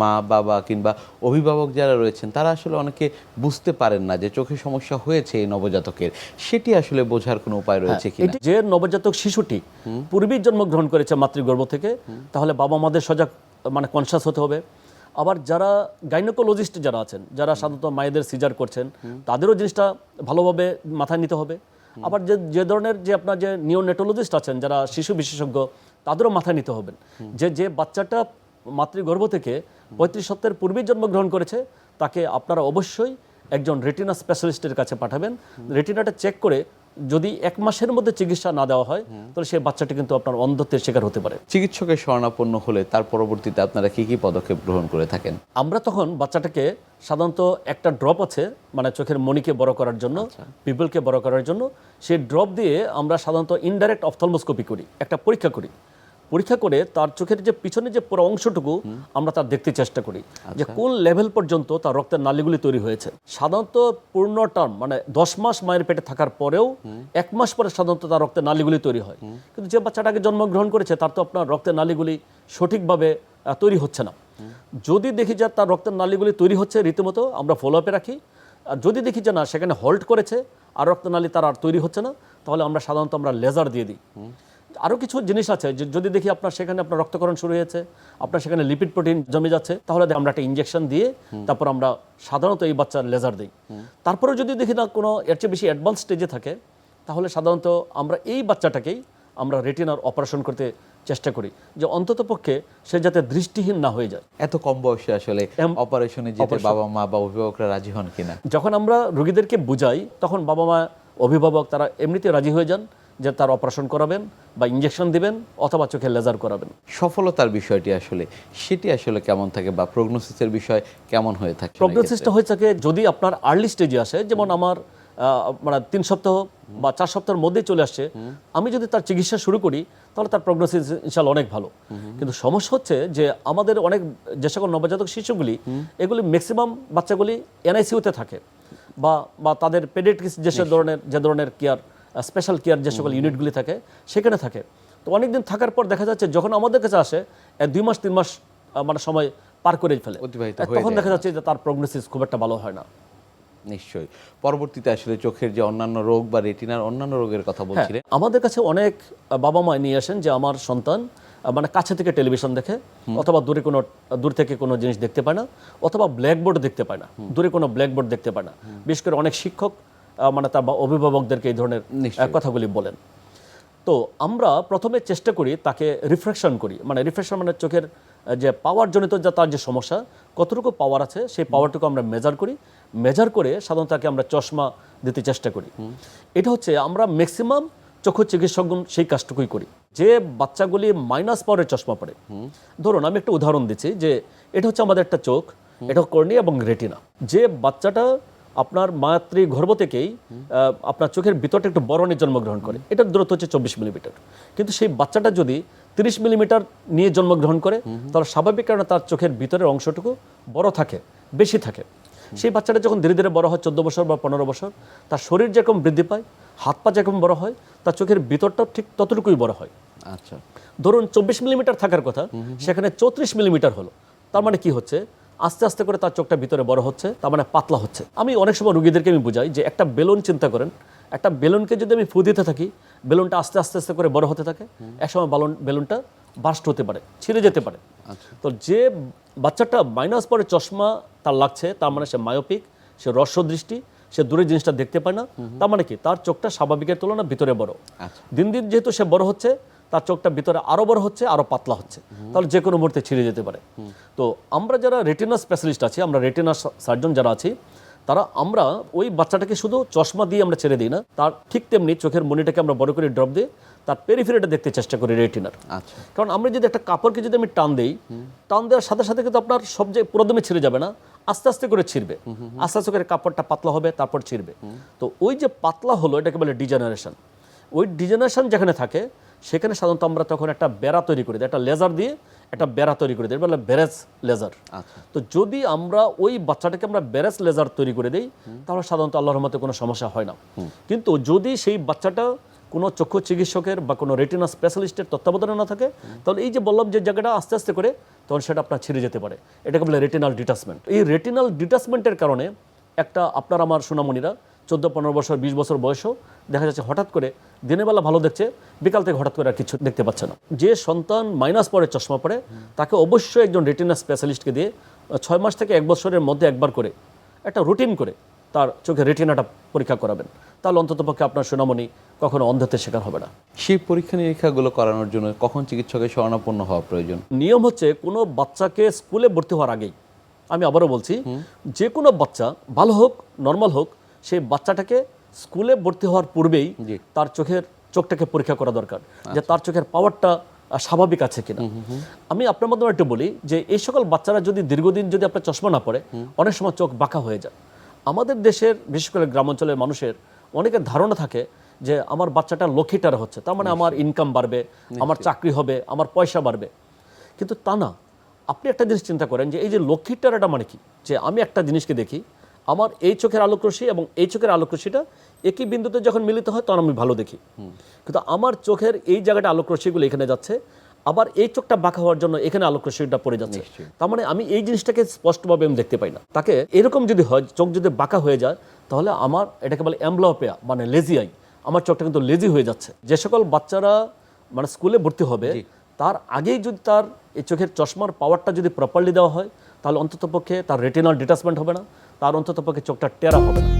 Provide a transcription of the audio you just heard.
মা বাবা কিংবা অভিভাবক যারা রয়েছেন তারা আসলে অনেকে বুঝতে পারেন না যে চোখের সমস্যা হয়েছে এই নবজাতকের। সেটি আসলে বোঝার কোনো উপায় রয়েছে কিনা? এটি যে নবজাতক শিশুটি পূর্বেই জন্মগ্রহণ করেছে মাতৃগর্ভ থেকে তাহলে বাবা মাদের সজাগ মানে কনসাস হতে হবে। আবার যারা গাইনোকোলজিস্ট যারা আছেন যারা সাধারণত মায়েদের সিজার করছেন তাদেরও জিনিসটা ভালোভাবে মাথায় নিতে হবে। আবার যে যে ধরনের যে আপনার যে নিওনেটোলজিস্ট আছেন যারা শিশু বিশেষজ্ঞ তাদেরও মাথায় নিতে হবেন যে যে বাচ্চাটা মাতৃগর্ভ থেকে পঁয়ত্রিশ সপ্তাহের পূর্বেই জন্মগ্রহণ করেছে তাকে আপনারা অবশ্যই একজন রেটিনা স্পেশালিস্টের কাছে পাঠাবেন। রেটিনাটা চেক করে যদি এক মাসের মধ্যে চিকিৎসা না দেওয়া হয় তাহলে সেই বাচ্চাটি কিন্তু আপনার অন্ধত্বের শিকার হতে পারে। চিকিৎসকের শরণাপন্ন হলে তার পরবর্তীতে আপনারা কি কি পদক্ষেপ গ্রহণ করে থাকেন? আমরা তখন বাচ্চাটাকে সাধারণত একটা ড্রপ আছে মানে চোখের মণিকে বড় করার জন্য পিপলকে বড় করার জন্য। সেই ড্রপ দিয়ে আমরা সাধারণত ইনডাইরেক্ট অপথলমোস্কোপি করি একটা পরীক্ষা করি। পরীক্ষা করে তার চোখের যে পিছনে যে পুরো অংশটুকু আমরা তার দেখতে চেষ্টা করি যে কোন লেভেল পর্যন্ত তার রক্তের নালীগুলি তৈরি হয়েছে। সাধারণত পূর্ণ টার্ম মানে দশ মাস মায়ের পেটে থাকার পরেও এক মাস পরে সাধারণত তার রক্তের নালীগুলি তৈরি হয়। কিন্তু যে বাচ্চাটাকে জন্মগ্রহণ করেছে তার তো আপনার রক্তের নালীগুলি সঠিকভাবে তৈরি হচ্ছে না। যদি দেখি যে তার রক্তের নালীগুলি তৈরি হচ্ছে রীতিমতো আমরা ফলো আপে রাখি। আর যদি দেখি যে না সেখানে হল্ট করেছে আর রক্তনালী তার আর তৈরি হচ্ছে না তাহলে আমরা সাধারণত আমরা লেজার দিয়ে দিই। আরও কিছু জিনিস আছে। যদি দেখি আপনার সেখানে আপনার রক্তকরণ শুরু হয়েছে আপনার সেখানে লিপিড প্রোটিন জমে যাচ্ছে তাহলে আমরা একটা ইঞ্জেকশন দিয়ে তারপর আমরা সাধারণত এই বাচ্চার লেজার দিই। তারপরে যদি দেখি না কোনো এর চেয়ে বেশি অ্যাডভান্স স্টেজে থাকে তাহলে সাধারণত আমরা এই বাচ্চাটাকেই আমরা রেটিনার অপারেশন করতে চেষ্টা করি যে অন্তত পক্ষে সে যাতে দৃষ্টিহীন না হয়ে যায়। এত কম বয়সে আসলে অপারেশনে যেতে বাবা মা বা অভিভাবকরা রাজি হন কিনা? যখন আমরা রোগীদেরকে বুঝাই তখন বাবা মা অভিভাবক তারা এমনিতে রাজি হয়ে যান যে তার অপারেশন করাবেন। বা ইঞ্জেকশন দিবেন অথবা চোখে লেজার করাবেন। সফলতার বিষয়টি আসলে সেটি আসলে কেমন থাকে বা প্রগনোসিসের বিষয় কেমন হয়ে থাকে প্রগনোসিসটা হয়ে থাকে যদি আপনার আর্লি স্টেজে আসে যেমন আমার মানে তিন সপ্তাহ বা চার সপ্তাহের মধ্যেই চলে আসছে আমি যদি তার চিকিৎসা শুরু করি তাহলে তার প্রগনোসিস ইনশাল্লাহ অনেক ভালো। কিন্তু সমস্যা হচ্ছে যে আমাদের অনেক যে সকল নবজাতক শিশুগুলি এগুলি ম্যাক্সিমাম বাচ্চাগুলি এনআইসিউতে থাকে বা বা তাদের পেডিয়াট্রিক্স যে সব ধরনের যে ধরনের কেয়ার স্পেশাল কেয়ার যে সকল ইউনিটগুলি থাকে সেখানে থাকে। তো অনেকদিন থাকার পর দেখা যাচ্ছে যখন আমাদের কাছে আসে দুই মাস তিন মাস মানে সময় পার করে ফেলে। তখন দেখা যাচ্ছে যে তার প্রগনোসিস খুব একটা ভালো হয় না। নিশ্চয়ই। পরবর্তীতে আসলে চোখের যে অন্যান্য রোগ বা রেটিনার অন্যান্য রোগের কথা হ্যাঁ, বলছিলেন। আমাদের কাছে অনেক বাবা মা নিয়ে আসেন যে আমার সন্তান মানে কাছে থেকে টেলিভিশন দেখে অথবা দূরে কোনো দূর থেকে কোনো জিনিস দেখতে পায় না অথবা ব্ল্যাকবোর্ড দেখতে পায় না। দূরে কোনো ব্ল্যাকবোর্ড দেখতে পায় না। বিশেষ করে অনেক শিক্ষক মানে তার বা- অভিভাবকদেরকে এই ধরনের কথাগুলি বলেন। তো আমরা প্রথমে চেষ্টা করি তাকে রিফ্রেকশন করি। মানে রিফ্রেকশন মানে চোখের যে পাওয়ার জনিত যা তার যে সমস্যা কতটুকু পাওয়ার আছে সেই পাওয়ারটুকু আমরা মেজার করি। মেজার করে সাধারণত তাকে আমরা চশমা দিতে চেষ্টা করি। এটা হচ্ছে আমরা ম্যাক্সিমাম চক্ষু চিকিৎসক সেই কাজটুকুই করি। যে বাচ্চাগুলি মাইনাস পাওয়ারের চশমা পড়ে। ধরুন আমি একটা উদাহরণ দিচ্ছি যে এটা হচ্ছে আমাদের একটা চোখ এটা কর্নিয়া এবং রেটিনা। যে বাচ্চাটা আপনার মাতৃ গর্ভ থেকেই আপনার চোখের ভিতরটা একটু বরণে জন্মগ্রহণ করে। এটার দূরত্ব হচ্ছে চব্বিশ মিলিমিটার। কিন্তু সেই বাচ্চাটা যদি তিরিশ মিলিমিটার নিয়ে জন্মগ্রহণ করে তাহলে স্বাভাবিক কারণে তার চোখের ভিতরের অংশটুকু বড় থাকে বেশি থাকে। সেই বাচ্চাটা যখন ধীরে ধীরে বড় হয় চোদ্দ বছর বা পনেরো বছর তার শরীর যেরকম বৃদ্ধি পায় হাত পা যেরকম বড় হয় তার চোখের ভিতরটাও ঠিক ততটুকুই বড় হয়। আচ্ছা। ধরুন চব্বিশ মিলিমিটার থাকার কথা সেখানে চৌত্রিশ মিলিমিটার হলো। তার মানে কি হচ্ছে? আস্তে আস্তে করে তার চোখটা ভিতরে বড় হচ্ছে তার মানে পাতলা হচ্ছে। আমি অনেক সময় রুগীদেরকে আমি বুঝাই যে একটা বেলুন চিন্তা করেন। একটা বেলুনকে যদি আমি ফু দিতে থাকি বেলুনটা আস্তে আস্তে আস্তে করে বড় হতে থাকে। একসময় বালুন বেলুনটা বাস্ট হতে পারে ছিঁড়ে যেতে পারে। তো যে বাচ্চাটা মাইনাস পরে চশমা তার লাগছে তার মানে সে মায়োপিক সে রস্য দৃষ্টি সে দূরের জিনিসটা দেখতে পায় না। তার মানে কি? তার চোখটা স্বাভাবিকের তুলনায় ভিতরে বড়। আচ্ছা। দিন দিন যেহেতু সে বড় হচ্ছে তার চোখটা ভিতরে আরও বড় হচ্ছে আরও পাতলা হচ্ছে। তাহলে যে কোনো মুহূর্তে ছিঁড়ে যেতে পারে। তো আমরা যারা রেটিনা স্পেশালিস্ট আছি আমরা রেটিনা সার্জন যারা আছি তারা আমরা ওই বাচ্চাটাকে শুধু চশমা দিয়ে আমরা ছেড়ে দিই না তার ঠিক তেমনি চোখের মনিটাকে আমরা বড় করে ড্রপ দিয়ে তার পেরিফেরিটা দেখতে চেষ্টা করি রেটিনার। আচ্ছা। কারণ আমরা যদি একটা কাপড়কে যদি আমি টান দিই টান দেওয়ার সাথে সাথে কিন্তু আপনার সব যে পুরোদমে ছিঁড়ে যাবে না আস্তে আস্তে করে ছিঁড়বে। আস্তে আস্তে করে কাপড়টা পাতলা হবে তারপর ছিঁড়বে। তো ওই যে পাতলা হলো এটাকে বলে ডিজেনারেশন ওই ডিজেনারেশন যেখানে থাকে সেখানে সাধারণত আমরা তখন একটা বেড়া তৈরি করে দিই একটা লেজার দিয়ে একটা বেড়া তৈরি করে দিই বলে ব্যারেজ লেজার আচ্ছা। তো যদি আমরা ওই বাচ্চাটাকে আমরা ব্যারেজ লেজার তৈরি করে দিই তাহলে সাধারণত আল্লাহর রহমতে কোনো সমস্যা হয় না। কিন্তু যদি সেই বাচ্চাটা কোনো চক্ষু চিকিৎসকের বা কোনো রেটিনা স্পেশালিস্টের তত্ত্বাবধানে না থাকে তাহলে এই যে বললাম যে জায়গাটা আস্তে আস্তে করে তখন সেটা আপনার ছিঁড়ে যেতে পারে। এটাকে বলে রেটিনাল ডিটাচমেন্ট এই রেটিনাল ডিটাচমেন্টের কারণে একটা আপনার আমার সোনামণিরা চোদ্দ পনেরো বছর বিশ বছর বয়সেও দেখা যাচ্ছে হঠাৎ করে দিনের বেলা ভালো দেখছে বিকাল থেকে হঠাৎ করে আর কিছু দেখতে পাচ্ছে না। যে সন্তান মাইনাস পরে চশমা পরে তাকে অবশ্যই একজন রেটিনা স্পেশালিস্টকে দিয়ে ছয় মাস থেকে এক বছরের মধ্যে একবার করে একটা রুটিন করে তার চোখে রেটিনাটা পরীক্ষা করাবেন। তাহলে অন্ততপক্ষে আপনার সোনামণি কখনো অন্ধত্বের শিকার হবে না। সেই পরীক্ষা নিরীক্ষাগুলো করানোর জন্য কখন চিকিৎসকের শরণাপন্ন হওয়া প্রয়োজন? নিয়ম হচ্ছে কোনো বাচ্চাকে স্কুলে ভর্তি হওয়ার আগেই আমি আবারও বলছি যে কোনো বাচ্চা ভালো হোক নর্মাল হোক সেই বাচ্চাটাকে স্কুলে ভর্তি হওয়ার পূর্বেই। তার চোখের চোখটাকে পরীক্ষা করা দরকার যে তার চোখের পাওয়ারটা স্বাভাবিক আছে কিনা। আমি আপনার মাধ্যমে একটু বলি যে এই সকল বাচ্চারা যদি দীর্ঘদিন যদি আপনার চশমা না পড়ে অনেক সময় চোখ বাঁকা হয়ে যায়। আমাদের দেশের বিশেষ করে গ্রামাঞ্চলের মানুষের অনেকের ধারণা থাকে যে আমার বাচ্চাটা লক্ষ্মীটার হচ্ছে তার মানে আমার ইনকাম বাড়বে আমার চাকরি হবে আমার পয়সা বাড়বে। কিন্তু তা না। আপনি একটা জিনিস চিন্তা করেন যে এই যে লক্ষ্মীর টারাটা মানে কি? যে আমি একটা জিনিসকে দেখি আমার এই চোখের আলোকরশ্মি এবং এই চোখের আলোকরশ্মিটা একই বিন্দুতে যখন মিলিত হয় তখন আমি ভালো দেখি। কিন্তু আমার চোখের এই জায়গাটা আলোকরশ্মিগুলো এখানে যাচ্ছে আবার এই চোখটা বাঁকা হওয়ার জন্য এখানে আলোকরশ্মিটা পড়ে যাচ্ছে। তার মানে আমি এই জিনিসটাকে স্পষ্টভাবে আমি দেখতে পাই না। তাকে এরকম যদি হয় চোখ যদি বাঁকা হয়ে যায় তাহলে আমার এটাকে বলে অ্যাম্বলোপিয়া মানে লেজি আই আমার চোখটা কিন্তু লেজি হয়ে যাচ্ছে। যে সকল বাচ্চারা মানে স্কুলে ভর্তি হবে তার আগেই যদি তার এই চোখের চশমার পাওয়ারটা যদি প্রপারলি দেওয়া হয় তাহলে অন্ততপক্ষে তার রেটিনাল ডিটাচমেন্ট হবে না তার অন্ততপক্ষে চোখটা টেরা হবে না।